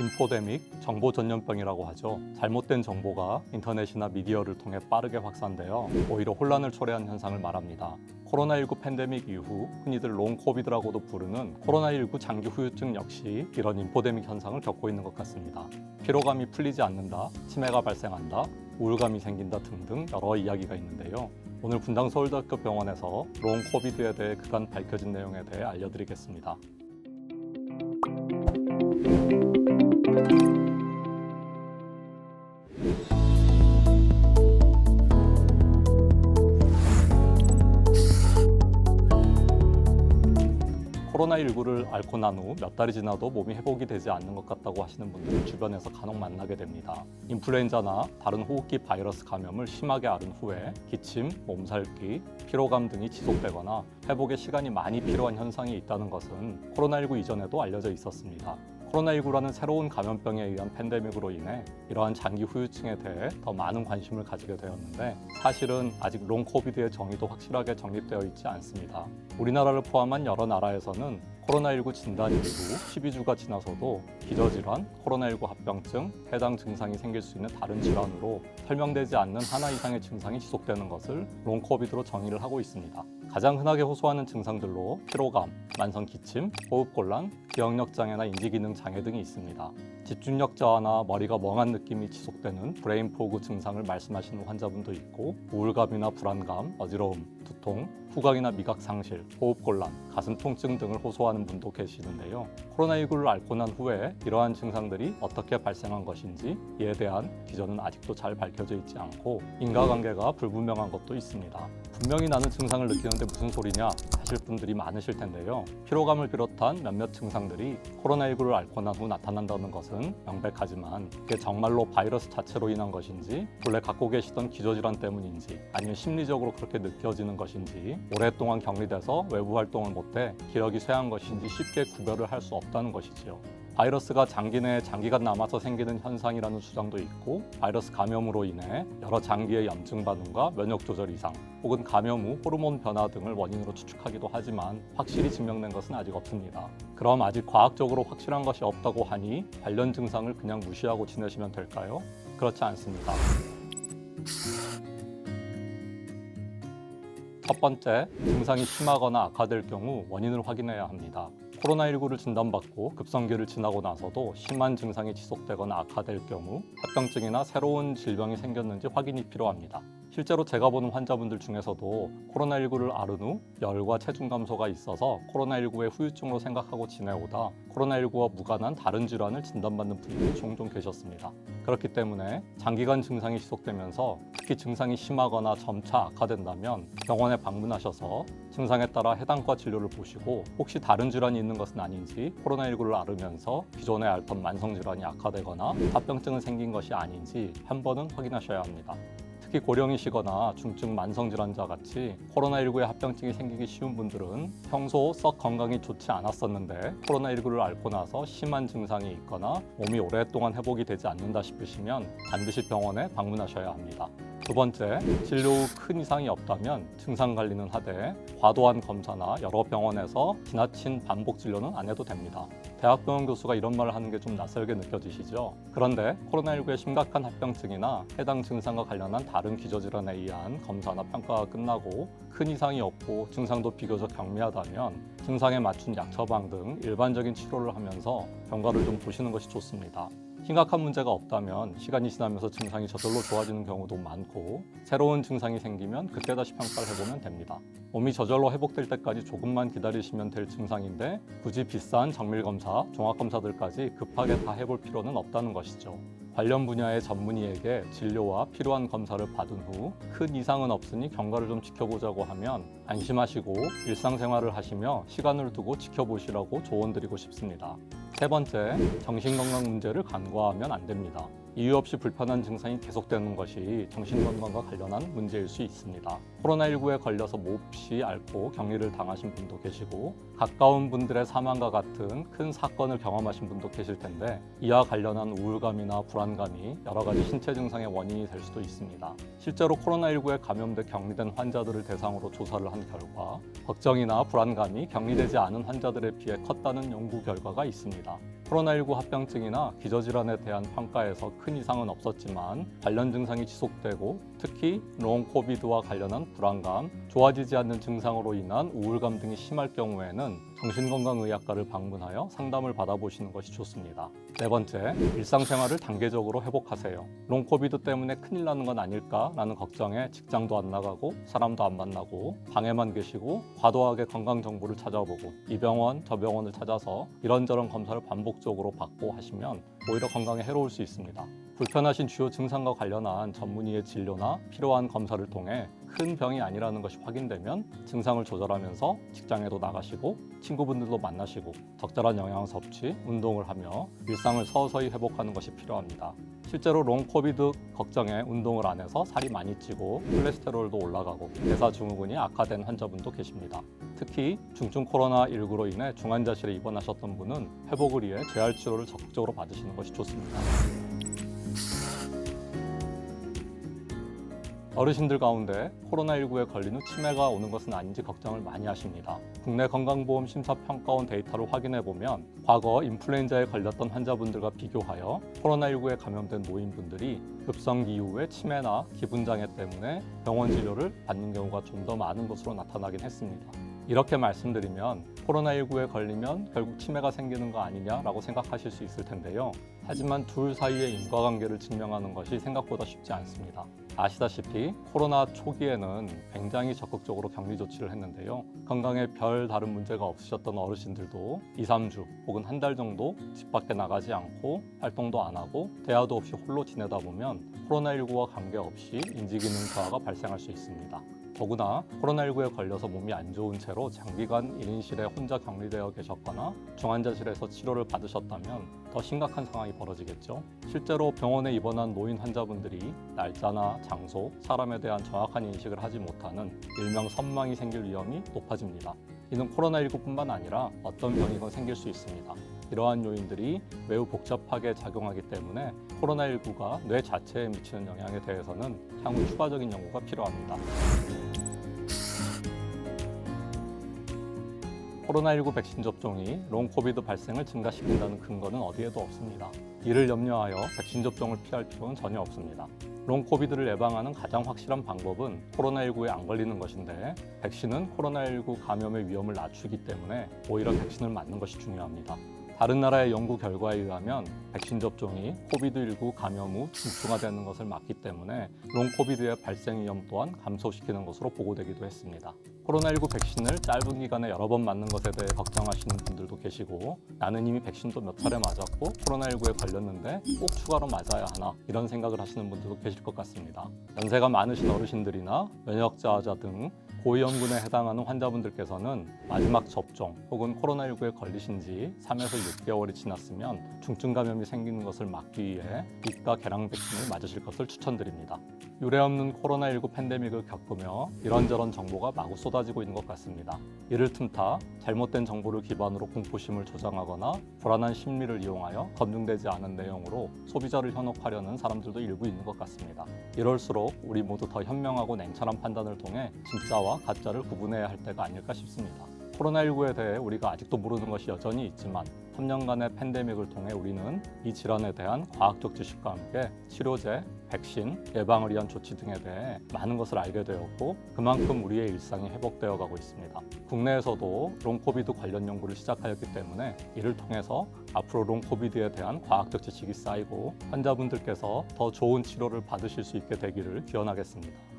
인포데믹, 정보 전염병이라고 하죠. 잘못된 정보가 인터넷이나 미디어를 통해 빠르게 확산되어 오히려 혼란을 초래한 현상을 말합니다. 코로나19 팬데믹 이후 흔히들 롱 코비드라고도 부르는 코로나19 장기 후유증 역시 이런 인포데믹 현상을 겪고 있는 것 같습니다. 피로감이 풀리지 않는다, 치매가 발생한다, 우울감이 생긴다 등등 여러 이야기가 있는데요. 오늘 분당 서울대학교 병원에서 롱 코비드에 대해 그간 밝혀진 내용에 대해 알려드리겠습니다. 코로나19를 앓고 난 후 몇 달이 지나도 몸이 회복이 되지 않는 것 같다고 하시는 분들 주변에서 간혹 만나게 됩니다. 인플루엔자나 다른 호흡기 바이러스 감염을 심하게 앓은 후에 기침, 몸살기, 피로감 등이 지속되거나 회복에 시간이 많이 필요한 현상이 있다는 것은 코로나19 이전에도 알려져 있었습니다. 코로나19라는 새로운 감염병에 의한 팬데믹으로 인해 이러한 장기 후유증에 대해 더 많은 관심을 가지게 되었는데 사실은 아직 롱 코비드의 정의도 확실하게 정립되어 있지 않습니다. 우리나라를 포함한 여러 나라에서는 코로나19 진단 이후 12주가 지나서도 기저질환, 코로나19 합병증, 해당 증상이 생길 수 있는 다른 질환으로 설명되지 않는 하나 이상의 증상이 지속되는 것을 롱 코비드로 정의를 하고 있습니다. 가장 흔하게 호소하는 증상들로 피로감, 만성 기침, 호흡곤란, 기억력 장애나 인지기능 장애 등이 있습니다. 집중력 저하나 머리가 멍한 느낌이 지속되는 브레인 포그 증상을 말씀하시는 환자분도 있고 우울감이나 불안감, 어지러움, 두통, 후각이나 미각 상실, 호흡곤란, 가슴 통증 등을 호소하는 분도 계시는데요. 코로나19를 앓고 난 후에 이러한 증상들이 어떻게 발생한 것인지 이에 대한 기전은 아직도 잘 밝혀져 있지 않고 인과관계가 불분명한 것도 있습니다. 분명히 나는 증상을 느끼는데 무슨 소리냐 하실 분들이 많으실 텐데요. 피로감을 비롯한 몇몇 증상들이 코로나19를 앓고 난 후 나타난다는 것은 명백하지만 그게 정말로 바이러스 자체로 인한 것인지 본래 갖고 계시던 기저질환 때문인지 아니면 심리적으로 그렇게 느껴지는 것인지 오랫동안 격리돼서 외부 활동을 못해 기력이 쇠한 것인지 쉽게 구별을 할 수 없다는 것이지요. 바이러스가 장기 내에 장기간 남아서 생기는 현상이라는 주장도 있고 바이러스 감염으로 인해 여러 장기의 염증 반응과 면역 조절 이상 혹은 감염 후 호르몬 변화 등을 원인으로 추측하기도 하지만 확실히 증명된 것은 아직 없습니다. 그럼 아직 과학적으로 확실한 것이 없다고 하니 관련 증상을 그냥 무시하고 지내시면 될까요? 그렇지 않습니다. 첫 번째, 증상이 심하거나 악화될 경우 원인을 확인해야 합니다. 코로나19를 진단받고 급성기를 지나고 나서도 심한 증상이 지속되거나 악화될 경우 합병증이나 새로운 질병이 생겼는지 확인이 필요합니다. 실제로 제가 보는 환자분들 중에서도 코로나19를 앓은 후 열과 체중 감소가 있어서 코로나19의 후유증으로 생각하고 지내오다 코로나19와 무관한 다른 질환을 진단받는 분들이 종종 계셨습니다. 그렇기 때문에 장기간 증상이 지속되면서 특히 증상이 심하거나 점차 악화된다면 병원에 방문하셔서 증상에 따라 해당 과 진료를 보시고 혹시 다른 질환이 있는 것은 아닌지 코로나19를 앓으면서 기존에 앓던 만성 질환이 악화되거나 합병증은 생긴 것이 아닌지 한 번은 확인하셔야 합니다. 특히 고령이시거나 중증 만성 질환자 같이 코로나19에 합병증이 생기기 쉬운 분들은 평소 썩 건강이 좋지 않았었는데 코로나19를 앓고 나서 심한 증상이 있거나 몸이 오랫동안 회복이 되지 않는다 싶으시면 반드시 병원에 방문하셔야 합니다. 두 번째, 진료 후 큰 이상이 없다면 증상 관리는 하되 과도한 검사나 여러 병원에서 지나친 반복 진료는 안 해도 됩니다. 대학병원 교수가 이런 말을 하는 게 좀 낯설게 느껴지시죠? 그런데 코로나19의 심각한 합병증이나 해당 증상과 관련한 다른 기저질환에 의한 검사나 평가가 끝나고 큰 이상이 없고 증상도 비교적 경미하다면 증상에 맞춘 약 처방 등 일반적인 치료를 하면서 경과를 좀 보시는 것이 좋습니다. 심각한 문제가 없다면 시간이 지나면서 증상이 저절로 좋아지는 경우도 많고 새로운 증상이 생기면 그때 다시 평가를 해보면 됩니다. 몸이 저절로 회복될 때까지 조금만 기다리시면 될 증상인데 굳이 비싼 정밀 검사, 종합 검사들까지 급하게 다 해볼 필요는 없다는 것이죠. 관련 분야의 전문의에게 진료와 필요한 검사를 받은 후 큰 이상은 없으니 경과를 좀 지켜보자고 하면 안심하시고 일상생활을 하시며 시간을 두고 지켜보시라고 조언드리고 싶습니다. 세 번째, 정신건강 문제를 간과하면 안 됩니다. 이유 없이 불편한 증상이 계속되는 것이 정신건강과 관련한 문제일 수 있습니다. 코로나19에 걸려서 몹시 앓고 격리를 당하신 분도 계시고 가까운 분들의 사망과 같은 큰 사건을 경험하신 분도 계실 텐데 이와 관련한 우울감이나 불안감이 여러 가지 신체 증상의 원인이 될 수도 있습니다. 실제로 코로나19에 감염돼 격리된 환자들을 대상으로 조사를 한 결과 걱정이나 불안감이 격리되지 않은 환자들에 비해 컸다는 연구 결과가 있습니다. 코로나19 합병증이나 기저질환에 대한 평가에서 큰 이상은 없었지만 관련 증상이 지속되고 특히 롱 코비드와 관련한 불안감, 좋아지지 않는 증상으로 인한 우울감 등이 심할 경우에는 정신건강의학과를 방문하여 상담을 받아보시는 것이 좋습니다. 네 번째, 일상생활을 단계적으로 회복하세요. 롱 코비드 때문에 큰일 나는 건 아닐까라는 걱정에 직장도 안 나가고 사람도 안 만나고 방에만 계시고 과도하게 건강 정보를 찾아보고 이 병원 저 병원을 찾아서 이런저런 검사를 반복적으로 받고 하시면 오히려 건강에 해로울 수 있습니다. 불편하신 주요 증상과 관련한 전문의의 진료나 필요한 검사를 통해 큰 병이 아니라는 것이 확인되면 증상을 조절하면서 직장에도 나가시고 친구분들도 만나시고 적절한 영양 섭취, 운동을 하며 일상을 서서히 회복하는 것이 필요합니다. 실제로 롱 코비드 걱정에 운동을 안 해서 살이 많이 찌고 콜레스테롤도 올라가고 대사 증후군이 악화된 환자분도 계십니다. 특히 중증 코로나19로 인해 중환자실에 입원하셨던 분은 회복을 위해 재활 치료를 적극적으로 받으시는 것이 좋습니다. 어르신들 가운데 코로나19에 걸린 후 치매가 오는 것은 아닌지 걱정을 많이 하십니다. 국내 건강보험 심사평가원 데이터를 확인해 보면 과거 인플루엔자에 걸렸던 환자분들과 비교하여 코로나19에 감염된 노인분들이 급성기 이후에 치매나 기분 장애 때문에 병원 진료를 받는 경우가 좀 더 많은 것으로 나타나긴 했습니다. 이렇게 말씀드리면 코로나19에 걸리면 결국 치매가 생기는 거 아니냐라고 생각하실 수 있을 텐데요. 하지만 둘 사이의 인과관계를 증명하는 것이 생각보다 쉽지 않습니다. 아시다시피 코로나 초기에는 굉장히 적극적으로 격리 조치를 했는데요. 건강에 별 다른 문제가 없으셨던 어르신들도 2, 3주 혹은 한 달 정도 집 밖에 나가지 않고 활동도 안 하고 대화도 없이 홀로 지내다 보면 코로나19와 관계없이 인지기능 저하가 발생할 수 있습니다. 더구나 코로나19에 걸려서 몸이 안 좋은 채로 장기간 1인실에 혼자 격리되어 계셨거나 중환자실에서 치료를 받으셨다면 더 심각한 상황이 벌어지겠죠. 실제로 병원에 입원한 노인 환자분들이 날짜나 장소, 사람에 대한 정확한 인식을 하지 못하는 일명 선망이 생길 위험이 높아집니다. 이는 코로나19뿐만 아니라 어떤 병이건 생길 수 있습니다. 이러한 요인들이 매우 복잡하게 작용하기 때문에 코로나19가 뇌 자체에 미치는 영향에 대해서는 향후 추가적인 연구가 필요합니다. 코로나19 백신 접종이 롱 코비드 발생을 증가시킨다는 근거는 어디에도 없습니다. 이를 염려하여 백신 접종을 피할 필요는 전혀 없습니다. 롱 코비드를 예방하는 가장 확실한 방법은 코로나19에 안 걸리는 것인데 백신은 코로나19 감염의 위험을 낮추기 때문에 오히려 백신을 맞는 것이 중요합니다. 다른 나라의 연구 결과에 의하면 백신 접종이 코비드19 감염 후 중증화되는 것을 막기 때문에 롱 코비드의 발생 위험 또한 감소시키는 것으로 보고되기도 했습니다. 코로나19 백신을 짧은 기간에 여러 번 맞는 것에 대해 걱정하시는 분들도 계시고 나는 이미 백신도 몇 차례 맞았고 코로나19에 걸렸는데 꼭 추가로 맞아야 하나 이런 생각을 하시는 분들도 계실 것 같습니다. 연세가 많으신 어르신들이나 면역자자 등 고위험군에 해당하는 환자분들께서는 마지막 접종 혹은 코로나19에 걸리신 지 3에서 6개월이 지났으면 중증 감염이 생기는 것을 막기 위해 입가 계량 백신을 맞으실 것을 추천드립니다. 유례 없는 코로나19 팬데믹을 겪으며 이런저런 정보가 마구 쏟아지고 있는 것 같습니다. 이를 틈타 잘못된 정보를 기반으로 공포심을 조장하거나 불안한 심리를 이용하여 검증되지 않은 내용으로 소비자를 현혹하려는 사람들도 일부 있는 것 같습니다. 이럴수록 우리 모두 더 현명하고 냉철한 판단을 통해 진짜와 가짜를 구분해야 할 때가 아닐까 싶습니다. 코로나19에 대해 우리가 아직도 모르는 것이 여전히 있지만 3년간의 팬데믹을 통해 우리는 이 질환에 대한 과학적 지식과 함께 치료제, 백신, 예방을 위한 조치 등에 대해 많은 것을 알게 되었고 그만큼 우리의 일상이 회복되어 가고 있습니다. 국내에서도 롱코비드 관련 연구를 시작하였기 때문에 이를 통해서 앞으로 롱코비드에 대한 과학적 지식이 쌓이고 환자분들께서 더 좋은 치료를 받으실 수 있게 되기를 기원하겠습니다.